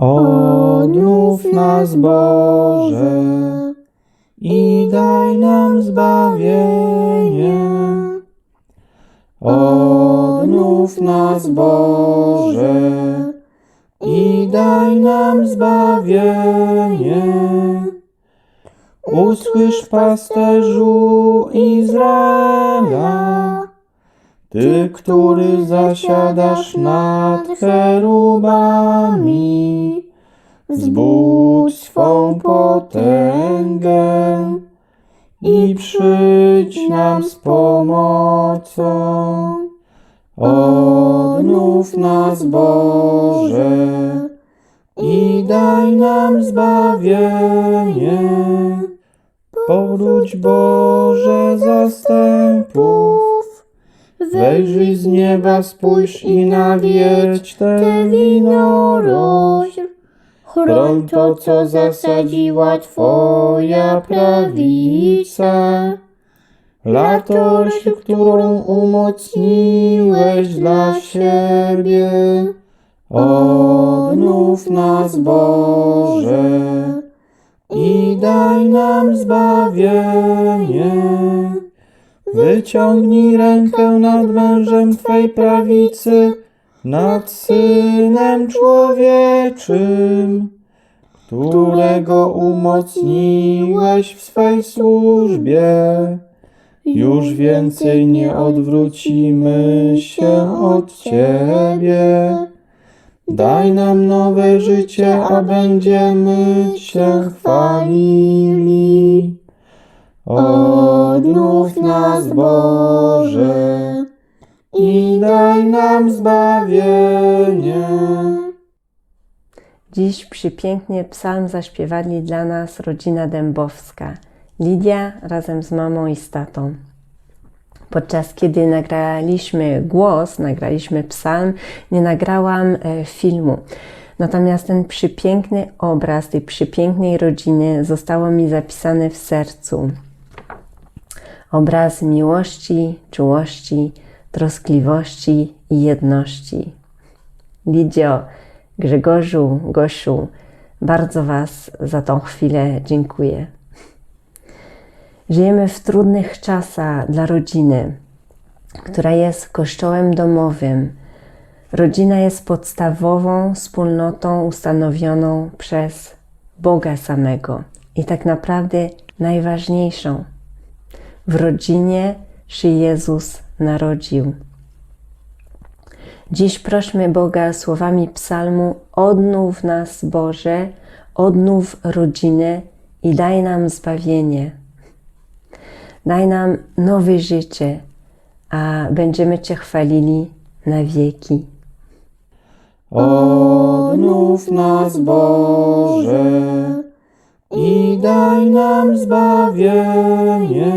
Odnów nas Boże i daj nam zbawienie. Odnów nas Boże i daj nam zbawienie. Usłysz pasterzu Izraela, Ty, który zasiadasz nad cherubami, zbudź swą potęgę i przyjdź nam z pomocą. Odnów nas Boże i daj nam zbawienie. Powróć Boże zastępów, wejrzyj z nieba, spójrz i nawiedź tę winorośl. Chroń to, co zasadziła Twoja prawica. Latość, którą umocniłeś dla siebie. Odnów nas, Boże, i daj nam zbawienie. Wyciągnij rękę nad mężem Twej prawicy, nad Synem Człowieczym, którego umocniłeś w swej służbie. Już więcej nie odwrócimy się od Ciebie. Daj nam nowe życie, a będziemy Cię chwalili. Odnów nas, Boże, i daj nam zbawienie. Dziś przypięknie psalm zaśpiewali dla nas rodzina Dębowska. Lidia razem z mamą i z tatą. Podczas kiedy nagraliśmy głos, nagraliśmy psalm, nie nagrałam e, filmu. Natomiast ten przypiękny obraz tej przypięknej rodziny zostało mi zapisane w sercu. Obraz miłości, czułości, troskliwości i jedności. Lidio, Grzegorzu, Gosiu, bardzo Was za tą chwilę dziękuję. Żyjemy w trudnych czasach dla rodziny, która jest kościołem domowym. Rodzina jest podstawową wspólnotą ustanowioną przez Boga samego i tak naprawdę najważniejszą. W rodzinie się Jezus narodził. Dziś prośmy Boga słowami psalmu: Odnów nas, Boże, odnów rodzinę i daj nam zbawienie. Daj nam nowe życie, a będziemy Cię chwalili na wieki. Odnów nas, Boże, daj nam zbawienie.